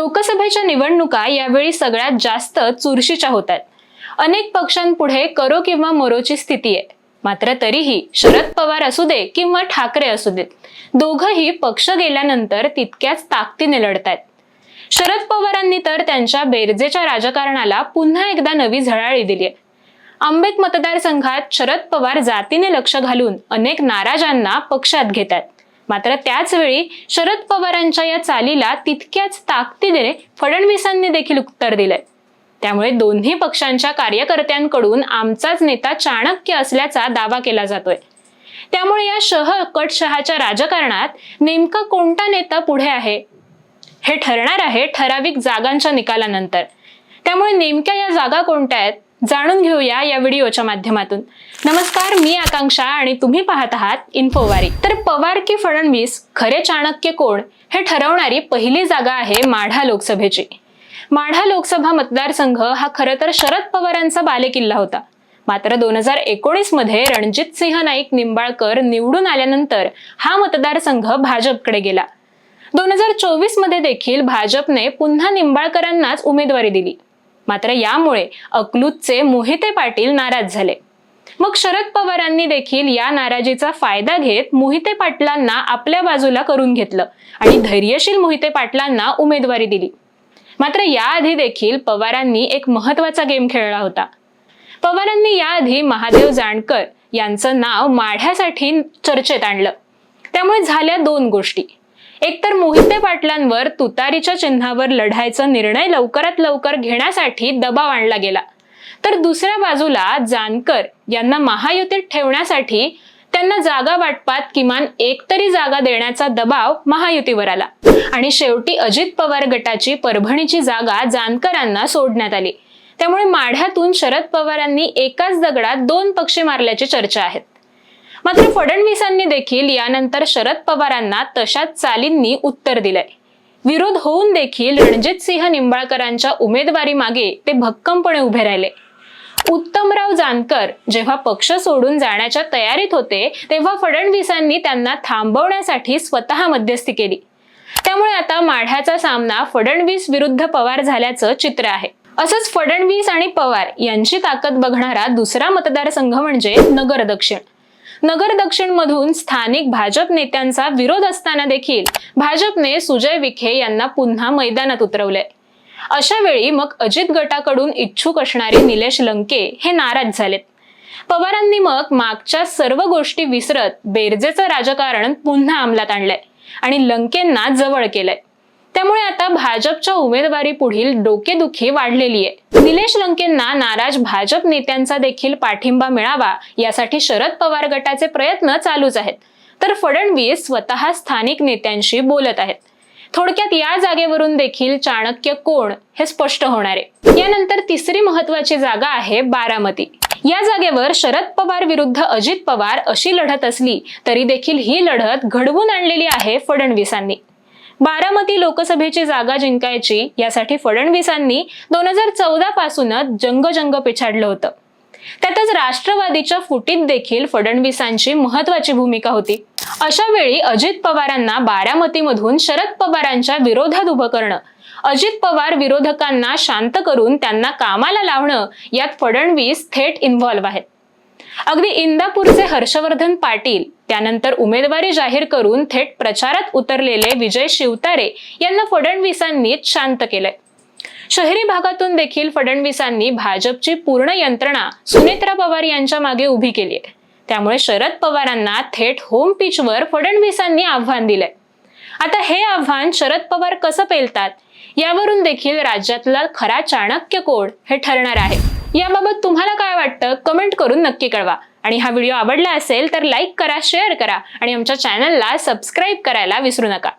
लोकसभेच्या निवडणुका यावेळी सगळ्यात जास्त चुरशीच्या होत आहेत अनेक पक्षांपुढे करो किंवा मरोची स्थिती आहे. मात्र तरीही शरद पवार असू दे किंवा ठाकरे असू देत दोघंही पक्ष गेल्यानंतर तितक्याच ताकदीने लढतात शरद पवारांनी तर त्यांच्या बेरजेच्या राजकारणाला पुन्हा एकदा नवी झळाळी दिली आहे. आंबेत मतदारसंघात शरद पवार जातीने लक्ष घालून अनेक नाराजांना पक्षात घेत आहेत मात्र त्याचवेळी शरद पवारांच्या या चालीला तितक्याच ताकदीने फडणवीसांनी देखील उत्तर दिलंय. त्यामुळे दोन्ही पक्षांच्या कार्यकर्त्यांकडून आमचाच नेता चाणक्य असल्याचा दावा केला जातोय. त्यामुळे या शह कटशहाच्या राजकारणात नेमका कोणता नेता पुढे आहे? हे ठरणार आहे ठराविक जागांच्या निकालानंतर. त्यामुळे नेमक्या या जागा कोणत्या आहेत? जाणून घेऊया या व्हिडिओच्या माध्यमातून. नमस्कार मी आकांक्षा आणि तुम्ही पाहत आहात इन्फोवारी. तर पवार की फडणवीस खरे चाणक्य कोण? हे ठरवणारी पहिली जागा आहे माढा लोकसभेची. माढा लोकसभा मतदारसंघ हा खरं तर शरद पवारांचा बालेकिल्ला होता. मात्र दोन हजार एकोणीसमध्ये रणजित सिंह नाईक निंबाळकर निवडून आल्यानंतर हा मतदारसंघ भाजपकडे गेला. दोन हजार चोवीसमध्ये देखील भाजपने पुन्हा निंबाळकरांनाच उमेदवारी दिली. मात्र यामुळे अकलूतचे मोहिते पाटील नाराज झाले. मग शरद पवारांनी देखील या नाराजीचा फायदा घेत मोहिते पाटलांना आपल्या बाजूला करून घेतलं आणि धैर्यशील मोहिते पाटलांना उमेदवारी दिली. मात्र याआधी देखील पवारांनी एक महत्त्वाचा गेम खेळला होता. पवारांनी याआधी महादेव जानकर यांचं नाव माढ्यासाठी चर्चेत आणलं. त्यामुळे झाल्या दोन गोष्टी. एकतर मोहिते पाटलांवर तुतारीच्या चिन्हावर लढायचा निर्णय लवकरात लवकर घेण्यासाठी दबाव आणला गेला. तर दुसऱ्या बाजूला जानकर यांना महायुतीत ठेवण्यासाठी त्यांना जागा वाटपात किमान एक तरी जागा देण्याचा दबाव महायुतीवर आला. आणि शेवटी अजित पवार गटाची परभणीची जागा जानकरांना सोडण्यात आली. त्यामुळे माढ्यातून शरद पवारांनी एकाच दगडात दोन पक्षी मारल्याची चर्चा आहेत मात्र फडणवीसांनी देखील यानंतर शरद पवारांना तशाच चालींनी उत्तर दिलंय. विरोध होऊन देखील रणजित सिंह निंबाळकरांच्या उमेदवारी मागे ते भक्कमपणे उभे राहिले. उत्तमराव जानकर जेव्हा पक्ष सोडून जाण्याच्या तयारीत होते तेव्हा फडणवीसांनी त्यांना थांबवण्यासाठी स्वतः मध्यस्थी केली. त्यामुळे आता माढ्याचा सामना फडणवीस विरुद्ध पवार झाल्याचं चित्र आहे. असंच फडणवीस आणि पवार यांची ताकद बघणारा दुसरा मतदारसंघ म्हणजे नगर दक्षिण. नगर दक्षिण मधून स्थानिक भाजप नेत्यांचा विरोध असताना देखील भाजपने सुजय विखे यांना पुन्हा मैदानात उतरवलंय अशा वेळी मग अजित गटाकडून इच्छुक असणारे निलेश लंके हे नाराज झालेत. पवारांनी मग मागच्या सर्व गोष्टी विसरत बेरजेचं राजकारण पुन्हा अंमलात आणलंय आणि लंकेंना जवळ केलंय. त्यामुळे आता भाजपच्या उमेदवारी पुढील डोकेदुखी वाढलेली आहे. निलेश लंकेंना नाराज भाजप नेत्यांचा देखील पाठिंबा मिळावा यासाठी शरद पवार गटाचे प्रयत्न चालूच आहेत. तर फडणवीस स्वतः स्थानिक नेत्यांशी बोलत आहेत. थोडक्यात या जागेवरून देखील चाणक्य कोण हे स्पष्ट होणार आहे. यानंतर तिसरी महत्वाची जागा आहे बारामती. या जागेवर शरद पवार विरुद्ध अजित पवार अशी लढत असली तरी देखील ही लढत घडवून आणलेली आहे फडणवीसांनी. बारामती लोकसभेची जागा जिंकायची यासाठी फडणवीसांनी दोन हजार चौदा पासूनच जंगजंग पिछाडलं होतं. त्यातच राष्ट्रवादीच्या फुटीत देखील फडणवीसांची महत्वाची भूमिका होती. अशा वेळी अजित पवारांना बारामतीमधून शरद पवारांच्या विरोधात उभं करणं अजित पवार विरोधकांना शांत करून त्यांना कामाला लावणं यात फडणवीस थेट इन्व्हॉल्व्ह आहेत. अगदी इंदापूरचे हर्षवर्धन पाटील त्यानंतर उमेदवारी जाहीर करून थेट प्रचारात उतरलेले विजय शिवतारे यांना फडणवीसांनी शांत केलंय. शहरी भागातून देखील फडणवीसांनी भाजपची पूर्ण यंत्रणा सुनेत्रा पवार यांच्या मागे उभी केली आहे. त्यामुळे शरद पवारांना थेट होम पिचवर फडणवीसांनी आव्हान दिलंय. आता हे आव्हान शरद पवार कसं पेलतात? यावरून देखील राज्यातला खरा चाणक्य कोण हे ठरणार आहे. याबाबत तुम्हाला काय वाटतं कमेंट करून नक्की कळवा. आणि हा व्हिडिओ आवडला असेल तर लाईक करा शेअर करा आणि आमच्या चॅनलला सबस्क्राईब करायला विसरू नका.